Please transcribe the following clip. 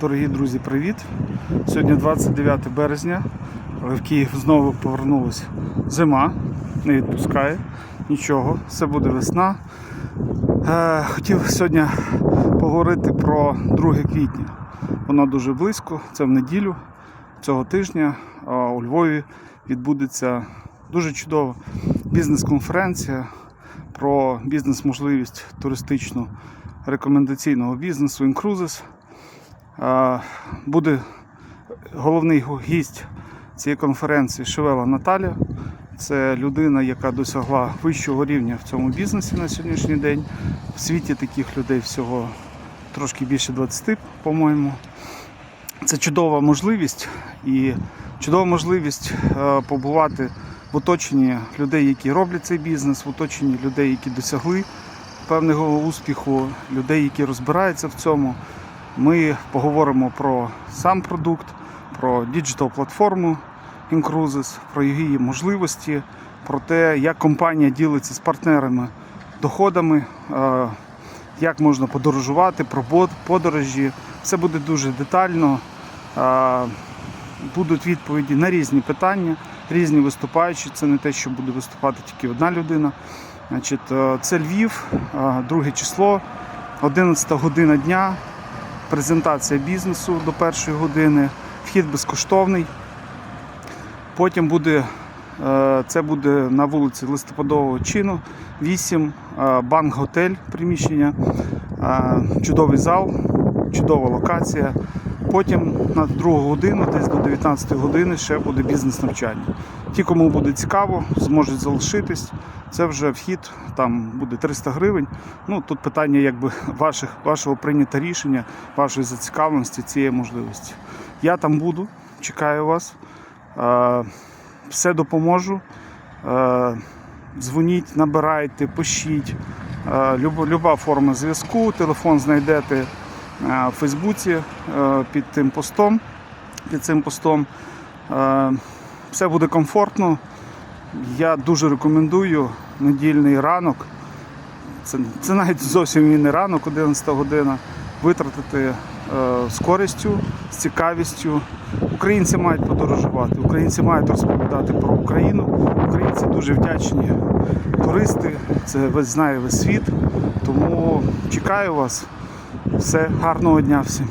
Дорогі друзі, привіт! Сьогодні 29 березня, але в Київ знову повернулася зима, не відпускає нічого, все буде весна. Е, хотів сьогодні поговорити про 2 квітня. Воно дуже близько, це в неділю цього тижня а у Львові відбудеться дуже чудова бізнес-конференція про бізнес-можливість туристичну рекомендаційного бізнесу Incruises. Буде головний гість цієї конференції Шевела Наталя. Це людина, яка досягла вищого рівня в цьому бізнесі на сьогоднішній день. В світі таких людей всього трошки більше 20, по-моєму. Це чудова можливість і чудова можливість е, побувати в оточенні людей, які роблять цей бізнес, в оточенні людей, які досягли певного успіху, людей, які розбираються в цьому. Ми поговоримо про сам продукт, про діджитал платформу Incruises, про її можливості, про те, як компанія ділиться з партнерами доходами, е, як можна подорожувати, про подорожі. Все буде дуже детально. Е, Будуть відповіді на різні питання, різні виступаючі. Це не те, що буде виступати тільки одна людина. Значить, е, це Львів, друге число, 11 година дня презентація бізнесу до першої години, вхід безкоштовний. Потім буде, е, це буде на вулиці Листопадового чину, 8, е, банк-готель приміщення, е, чудовий зал, чудова локація. Потім на другу годину, десь до 19 години, ще буде бізнес-навчання. Ті, кому буде цікаво, зможуть залишитись. Це вже вхід, там буде 300 гривень. Ну тут питання якби ваших, вашого прийняття рішення, вашої зацікавленості цієї можливості. Я там буду, чекаю вас. Е, Все допоможу. Е, Дзвоніть, набирайте, пишіть. Е, Люба, форма зв'язку, телефон знайдете в Фейсбуці е, під тим постом. Під цим постом. Е, Все буде комфортно. Я дуже рекомендую недільний ранок. Це, це навіть зовсім і не ранок, 11 година. Витратити е, з користю, з цікавістю. Українці мають подорожувати, українці мають розповідати про Україну. Українці дуже вдячні туристи. Це весь знає весь світ. Тому чекаю вас. Все, гарного дня всім.